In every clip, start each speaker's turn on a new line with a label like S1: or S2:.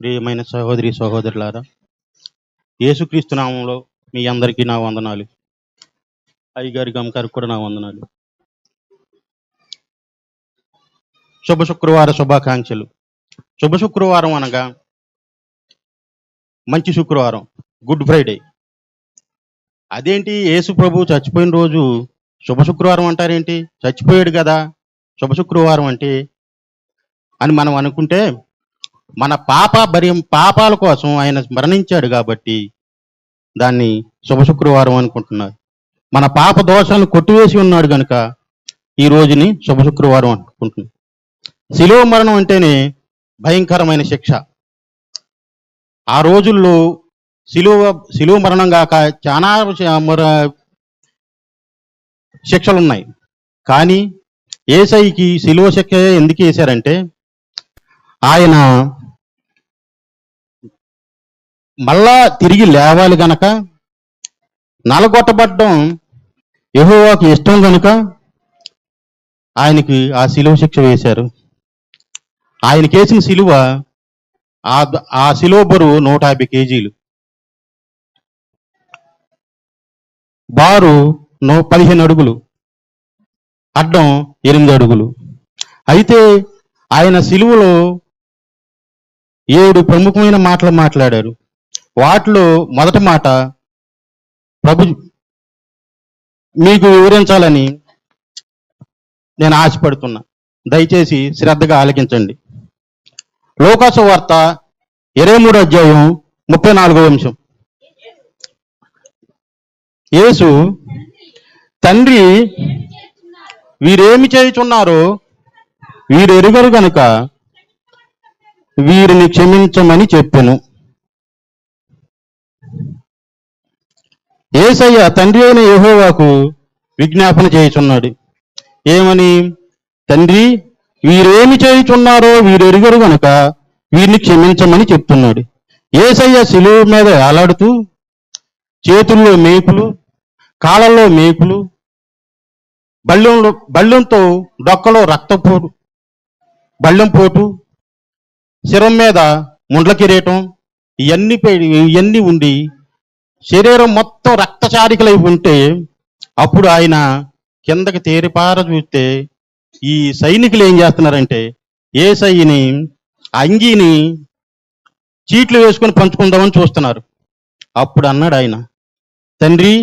S1: ప్రియమైన సహోదరి సహోదరులారా యేసుక్రీస్తు నామంలో మీ అందరికీ నా వందనాలు. అయ్యగారి గమకారికి కూడా నా వందనాలు. శుభ శుక్రవార శుభాకాంక్షలు. శుభ శుక్రవారం అనగా మంచి శుక్రవారం గుడ్ ఫ్రైడే. అదేంటి? యేసు ప్రభు చచ్చిపోయిన రోజు శుభ శుక్రవారం అంటారేంటి? చచ్చిపోయాడు కదా శుభ శుక్రవారం అంటే అని మనం అనుకుంటే మన పాప భర్యం పాపాల కోసం ఆయన మరణించాడు కాబట్టి దాన్ని శుభ శుక్రవారం అనుకుంటున్నారు. మన పాప దోషాలను కొట్టివేసి ఉన్నాడు కనుక ఈ రోజుని శుభ శుక్రవారం అనుకుంటున్నాం. శిలువ మరణం అంటేనే భయంకరమైన శిక్ష. ఆ రోజుల్లో శిలువ శిలువ మరణం కాక చాలా మర శిక్షలు ఉన్నాయి కానీ ఏసైకి శిలువ శిక్ష ఎందుకు వేశారంటే ఆయన మళ్ళా తిరిగి లేవాలి గనక నలగొట్టబడ్డం యెహోవాకు ఇష్టం గనుక ఆయనకి ఆ శిలువ శిక్ష వేశారు. ఆయనకేసిన శిలువ ఆ ఆ శిలువ బరువు నూట యాభై కేజీలు. బారు నూ పదిహేను అడుగులు. అడ్డం ఎనిమిది అడుగులు. అయితే ఆయన శిలువలో ఏడు ప్రముఖమైన మాటలు మాట్లాడారు. వాటిలో మొదటి మాట ప్రభు మీకు వివరించాలని నేను ఆశపడుతున్నా. దయచేసి శ్రద్ధగా ఆలకించండి. లోకాసు వార్త ఇరవై మూడు అధ్యాయం ముప్పై నాలుగో అంశం. యేసు తండ్రి వీరేమి చేయుచున్నారో వీరెరుగరు గనుక వీరిని క్షమించమని చెప్పాను. ఏసయ్య తండ్రి అయిన యహోవాకు విజ్ఞాపన చేయుచున్నాడు. ఏమని? తండ్రి వీరేమి చేయుచున్నారో వీరెరుగరు గనుక వీరిని క్షమించమని చెప్తున్నాడు. ఏసయ్య శిలువ మీద వేలాడుతూ చేతుల్లో మేకులు కాళ్ళల్లో మేకులు బళ్ళెంలో బళ్ళెంతో డొక్కలో రక్తపోటు బళ్ళెం పోటు శిరం మీద ముండ్ల కిరీటం ఇవన్నీ ఇవన్నీ ఉండి శరీరం మొత్తం రక్తచారికలై ఉంటే అప్పుడు ఆయన కిందకి తేరిపార చూస్తే ఈ సైనికులు ఏం చేస్తున్నారంటే ఏ సైని అంగీని చీట్లు వేసుకొని పంచుకుందామని చూస్తున్నారు. అప్పుడు అన్నాడు ఆయన తండ్రి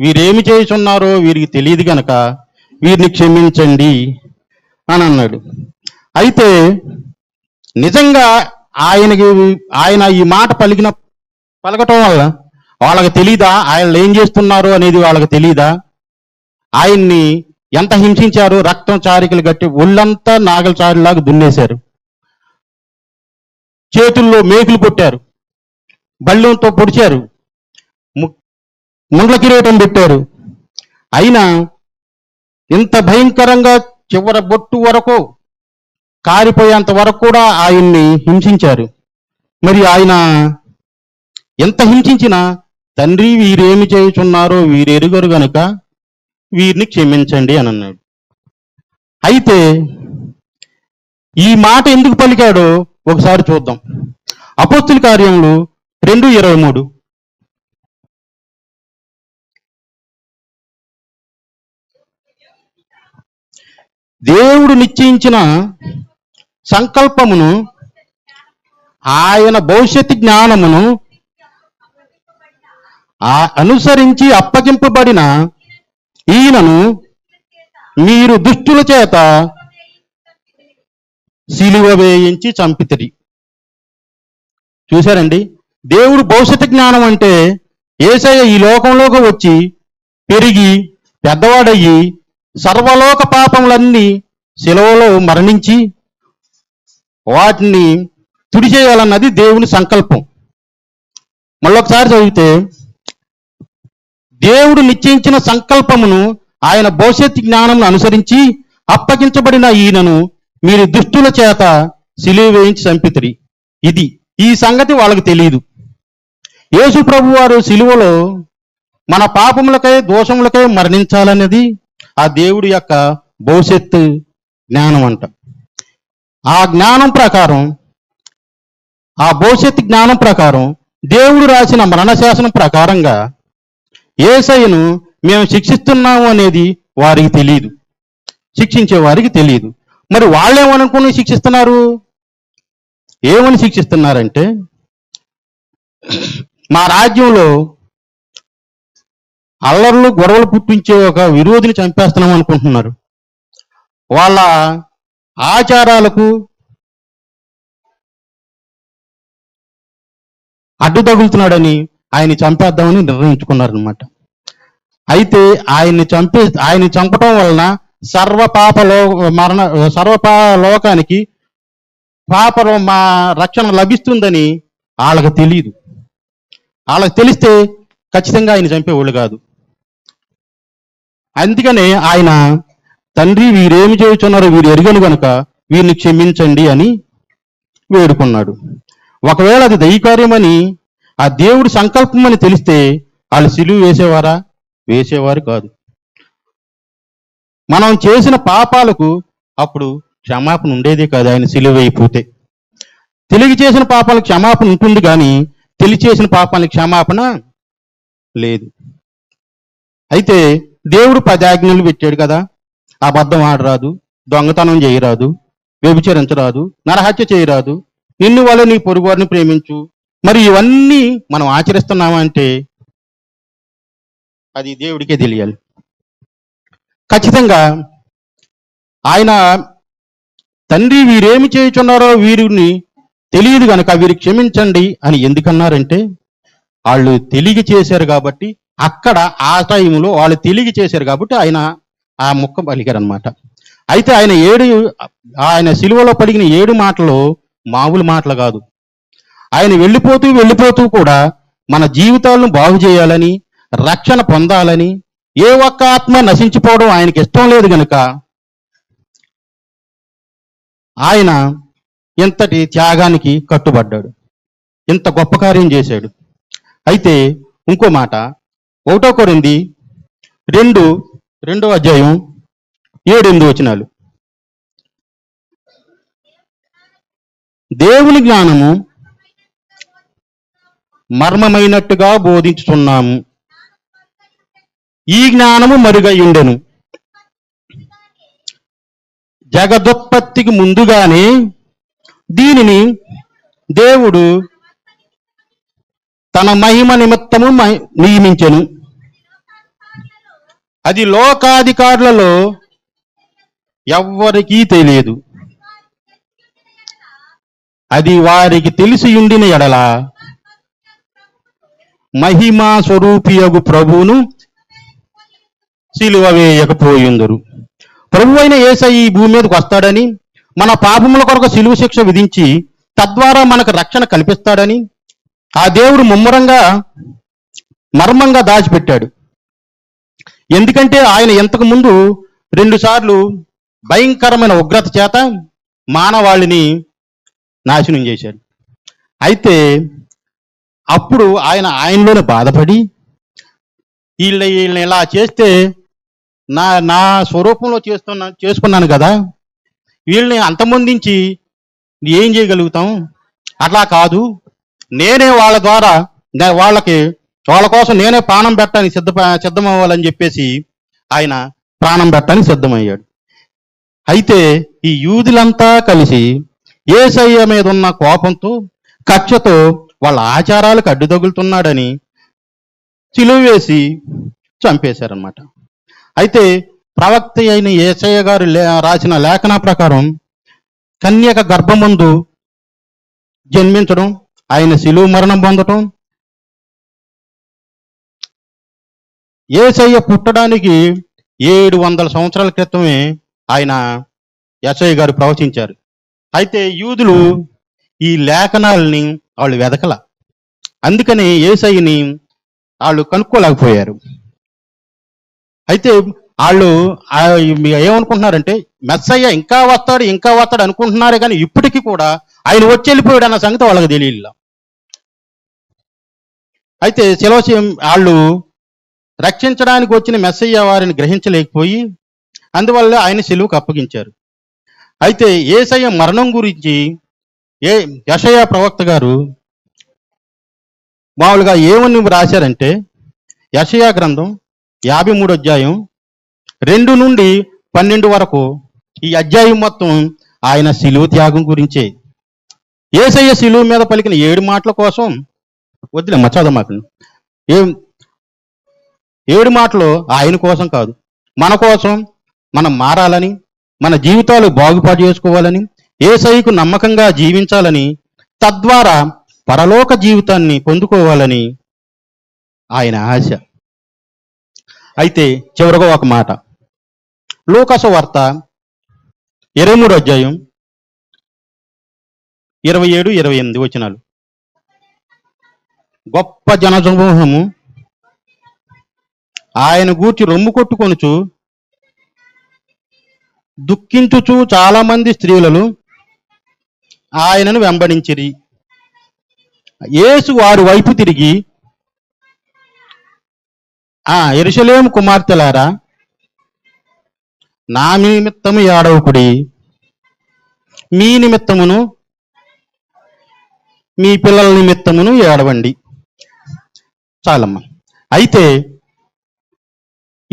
S1: వీరేమి చేస్తున్నారో వీరికి తెలియదు గనక వీరిని క్షమించండి అని అన్నాడు. అయితే నిజంగా ఆయనకి ఆయన ఈ మాట పలికిన పలకటం వల్ల వాళ్ళకి తెలీదా? ఆయన ఏం చేస్తున్నారు అనేది వాళ్ళకి తెలీదా? ఆయన్ని ఎంత హింసించారు? రక్తం చారికలు గట్టి ఒళ్ళంతా నాగల చారిలాగా దున్నేశారు. చేతుల్లో మేకులు కొట్టారు. బళ్ళంతో పొడిచారు. ముండ్ల కిరీటం పెట్టారు. అయినా ఇంత భయంకరంగా చివర బొట్టు వరకు కారిపోయేంత వరకు కూడా ఆయన్ని హింసించారు. మరి ఆయన ఎంత హింసించినా తండ్రి వీరేమి చేయుచున్నారో వీరెరుగరు గనుక వీరిని క్షమించండి అని అన్నాడు. అయితే ఈ మాట ఎందుకు పలికాడో ఒకసారి చూద్దాం. అపోస్తుల కార్యములు రెండు ఇరవై మూడు. దేవుడు నిశ్చయించిన సంకల్పమును ఆయన భవిష్యత్తు జ్ఞానమును ఆ అనుసరించి అప్పగింపబడిన ఈయనను మీరు దుష్టుల చేత సిలువ వేయించి చంపితిరి. చూశారండి? దేవుడు భవిష్యత్తు జ్ఞానం అంటే ఏసయ్య ఈ లోకంలోకి వచ్చి పెరిగి పెద్దవాడయ్యి సర్వలోక పాపములన్నీ శిలువలో మరణించి వాటిని తుడిచేయాలన్నది దేవుని సంకల్పం. మళ్ళొకసారి చదివితే దేవుడు నిశ్చయించిన సంకల్పమును ఆయన భవిష్యత్ జ్ఞానమును అనుసరించి అప్పగించబడిన ఈయనను మీరు దుష్టుల చేత సిలువ వేయించి చంపితిరి. ఇది ఈ సంగతి వాళ్ళకి తెలియదు. యేసు ప్రభు వారు సిలువలో మన పాపములకై దోషములకై మరణించాలన్నది ఆ దేవుడి యొక్క భవిష్యత్తు జ్ఞానం అంట ఆ జ్ఞానం ప్రకారం ఆ భవిష్యత్ జ్ఞానం ప్రకారం దేవుడు రాసిన మరణశాసనం ప్రకారంగా ఏసయ్యను మేము శిక్షిస్తున్నాము అనేది వారికి తెలియదు శిక్షించే వారికి తెలియదు మరి వాళ్ళేమనుకుని శిక్షిస్తున్నారు? ఏమని శిక్షిస్తున్నారంటే మా రాజ్యంలో అల్లర్లు గొడవలు పుట్టించే ఒక విరోధిని చంపేస్తున్నాం అనుకుంటున్నారు. వాళ్ళ ఆచారాలకు అడ్డు తగులుతున్నాడని ఆయన్ని చంపేద్దామని నిర్ణయించుకున్నారనమాట అయితే ఆయన్ని చంపే ఆయన్ని చంపటం వలన సర్వ పాప లో మరణ సర్వపా లోకానికి పాప మా రక్షణ లభిస్తుందని వాళ్ళకి తెలియదు వాళ్ళకి తెలిస్తే ఖచ్చితంగా ఆయన చంపేవాళ్ళు కాదు. అందుకనే ఆయన తండ్రి వీరేమి చేయుచున్నారో వీరు ఎరుగను గనుక వీరిని క్షమించండి అని వేడుకున్నాడు. ఒకవేళ అది దైకార్యమని ఆ దేవుడి సంకల్పం అని తెలిస్తే వాళ్ళు సిలువు వేసేవారా? వేసేవారు కాదు. మనం చేసిన పాపాలకు అప్పుడు క్షమాపణ ఉండేదే కాదు ఆయన సిలువ అయిపోతే చేసిన పాపాలకు క్షమాపణ ఉంటుంది కానీ తెలివి చేసిన పాపాలకు క్షమాపణ లేదు. అయితే దేవుడు పది ఆజ్ఞలు పెట్టాడు కదా. అబద్ధం ఆడరాదు దొంగతనం చేయరాదు వ్యభిచరించరాదు నరహత్య చేయరాదు. నిన్ను వల్ల నీ పొరుగువారిని ప్రేమించు మరి ఇవన్నీ మనం ఆచరిస్తున్నామంటే అది దేవుడికే తెలియాలి. ఖచ్చితంగా ఆయన తండ్రి వీరేమి చేయుచున్నారో వీరిని తెలియదు కనుక వీరు క్షమించండి అని ఎందుకన్నారంటే వాళ్ళు తెలియ చేశారు కాబట్టి అక్కడ ఆ టైంలో వాళ్ళు తెలియ చేశారు కాబట్టి ఆయన ఆ ముక్క పలికారనమాట అయితే ఆయన ఏడు ఆయన సిలువలో పడిగిన ఏడు మాటలు మామూలు మాటలు కాదు. ఆయన వెళ్ళిపోతూ వెళ్ళిపోతూ కూడా మన జీవితాలను బాగు చేయాలని రక్షణ పొందాలని ఏ ఒక్క ఆత్మ నశించిపోవడం ఆయనకి ఇష్టం లేదు గనుక ఆయన ఇంతటి త్యాగానికి కట్టుబడ్డాడు. ఇంత గొప్ప కార్యం చేశాడు. అయితే ఇంకో మాట. ఒకటో కొరింది రెండు రెండో అధ్యాయం ఏడెనిమిది వచనాలు. దేవుని జ్ఞానము మర్మమైనట్టుగా బోధించుతున్నాము ఈ జ్ఞానము మరుగయ్యుండెను జగదుత్పత్తికి ముందుగానే దీనిని దేవుడు తన మహిమ నిమిత్తము మహి- నియమించెను. అది లోకాధికారులలో ఎవ్వరికీ తెలియదు. అది వారికి తెలిసి ఉండిన ఎడల మహిమా స్వరూపియగు ప్రభువును సిలువ వేయకపోయిందరు. ప్రభు అయిన ఏసై ఈ భూమి మీదకి వస్తాడని మన పాపముల కొరకు సిలువ శిక్ష విధించి తద్వారా మనకు రక్షణ కల్పిస్తాడని ఆ దేవుడు ముమ్మరంగా మర్మంగా దాచిపెట్టాడు. ఎందుకంటే ఆయన ఇంతకు ముందు రెండుసార్లు భయంకరమైన ఉగ్రత చేత మానవాళిని నాశనం చేశాడు. అయితే అప్పుడు ఆయన ఆయనలోనే బాధపడి వీళ్ళ వీళ్ళని ఇలా చేస్తే నా నా స్వరూపంలో చేస్తున్నా చేసుకున్నాను కదా వీళ్ళని అంతమొందించి ఏం చేయగలుగుతాం? అట్లా కాదు. నేనే వాళ్ళ ద్వారా వాళ్ళకి వాళ్ళ కోసం నేనే ప్రాణం పెట్టడానికి సిద్ధ సిద్ధమవ్వాలని చెప్పేసి ఆయన ప్రాణం పెట్టడానికి సిద్ధమయ్యాడు. అయితే ఈ యూదులంతా కలిసి ఏసయ్య మీద ఉన్న కోపంతో కక్షతో వాళ్ళ ఆచారాలకు అడ్డు తగులుతున్నాడని చిలువ వేసి చంపేశారనమాట అయితే ప్రవక్త అయిన ఏసయ్య గారు లే- రాసిన లేఖన ప్రకారం కన్యక గర్భముందు జన్మించడం ఆయన శిలువ మరణం పొందటం ఏసయ్య పుట్టడానికి ఏడు వందల సంవత్సరాల క్రితమే ఆయన ఎస్ఐ గారు ప్రవచించారు. అయితే యూదులు ఈ లేఖనాలని వాళ్ళు వెదకల. అందుకని ఏసైని వాళ్ళు కనుక్కోలేకపోయారు. అయితే వాళ్ళు ఏమనుకుంటున్నారంటే మెస్సయ్య ఇంకా వస్తాడు ఇంకా వస్తాడు అనుకుంటున్నారే కానీ ఇప్పటికీ కూడా ఆయన వచ్చి వెళ్ళిపోయాడు అన్న సంగతి వాళ్ళకి తెలియలా అయితే శిలోశయం వాళ్ళు రక్షించడానికి వచ్చిన మెస్సయ్య వారిని గ్రహించలేకపోయి అందువల్ల ఆయన సెలువుకు అప్పగించారు. అయితే ఏసయ్య మరణం గురించి ఏ యషయ ప్రవక్త గారు మామూలుగా ఏమని రాశారంటే యషయా గ్రంథం యాభై మూడు అధ్యాయం రెండు నుండి పన్నెండు వరకు ఈ అధ్యాయం మొత్తం ఆయన శిలువ త్యాగం గురించే. ఏసయ్య శిలువు మీద పలికిన ఏడు మాటల కోసం వద్దులేమ్మ మాకు. ఏం? ఏడు మాటలు ఆయన కోసం కాదు. మన కోసం మనం మారాలని మన జీవితాలు బాగుపాటు చేసుకోవాలని ఏసైకు నమ్మకంగా జీవించాలని తద్వారా పరలోక జీవితాన్ని పొందుకోవాలని ఆయన ఆశ. అయితే చివరగా ఒక మాట. లోకస వార్త ఇరవై మూడు అధ్యాయం ఇరవై ఏడు ఇరవై ఎనిమిది వచనాలు. గొప్ప జనసమూహము ఆయన గూర్చి రొమ్ము కొట్టుకొనుచు దుఃఖించుచు చాలా మంది ఆయనను వెంబడించిరి. యేసు వారి వైపు తిరిగి ఆ ఎరుసలేం కుమార్తెలారా నా నిమిత్తము ఏడవకుడి. మీ నిమిత్తమును మీ పిల్లల నిమిత్తమును ఏడవండి. చాలమ్మ. అయితే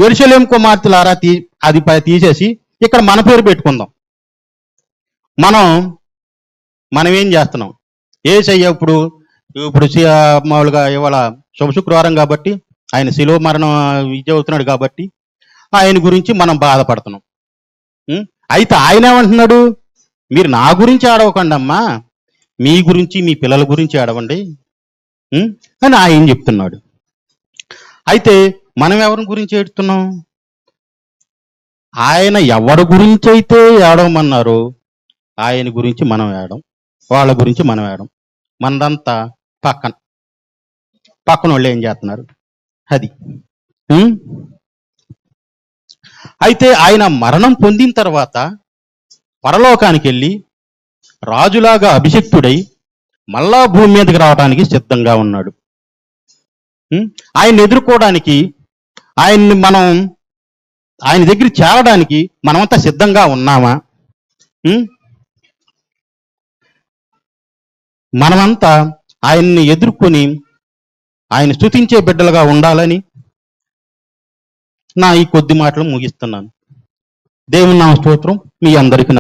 S1: ఎరుసలేం కుమార్తెలారా తీ అది తీసేసి ఇక్కడ మన పేరు పెట్టుకుందాం. మనం మనం ఏం చేస్తున్నాం? ఏ చెయ్య ఇప్పుడు? ఇప్పుడు సి- మామూలుగా ఇవాళ శుభ శుక్రవారం కాబట్టి ఆయన శిలో మరణం విజయ అవుతున్నాడు కాబట్టి ఆయన గురించి మనం బాధపడుతున్నాం. అయితే ఆయన ఏమంటున్నాడు? మీరు నా గురించి ఆడవకండి అమ్మా. మీ గురించి మీ పిల్లల గురించి ఆడవండి అని ఆయన చెప్తున్నాడు. అయితే మనం ఎవరి గురించి ఏడుతున్నాం? ఆయన ఎవరి గురించి అయితే ఏడవమన్నారో ఆయన గురించి మనం ఏడం వాళ్ళ గురించి మనం వేయడం మనదంతా పక్కన. పక్కన వాళ్ళు ఏం చేస్తున్నారు? అది. అయితే ఆయన మరణం పొందిన తర్వాత పరలోకానికి వెళ్ళి రాజులాగా అభిషక్తుడై మళ్ళా భూమి మీదకి రావడానికి సిద్ధంగా ఉన్నాడు. ఉం? ఆయన్ని ఎదుర్కోవడానికి ఆయన్ని మనం ఆయన దగ్గర చేరడానికి మనమంతా సిద్ధంగా ఉన్నామా? మనమంతా ఆయన్ని ఎదుర్కొని ఆయన స్తుతించే బిడ్డలుగా ఉండాలని నా ఈ కొద్ది మాటలు ముగిస్తున్నాను. దేవుని నా స్తోత్రం మీ అందరికీ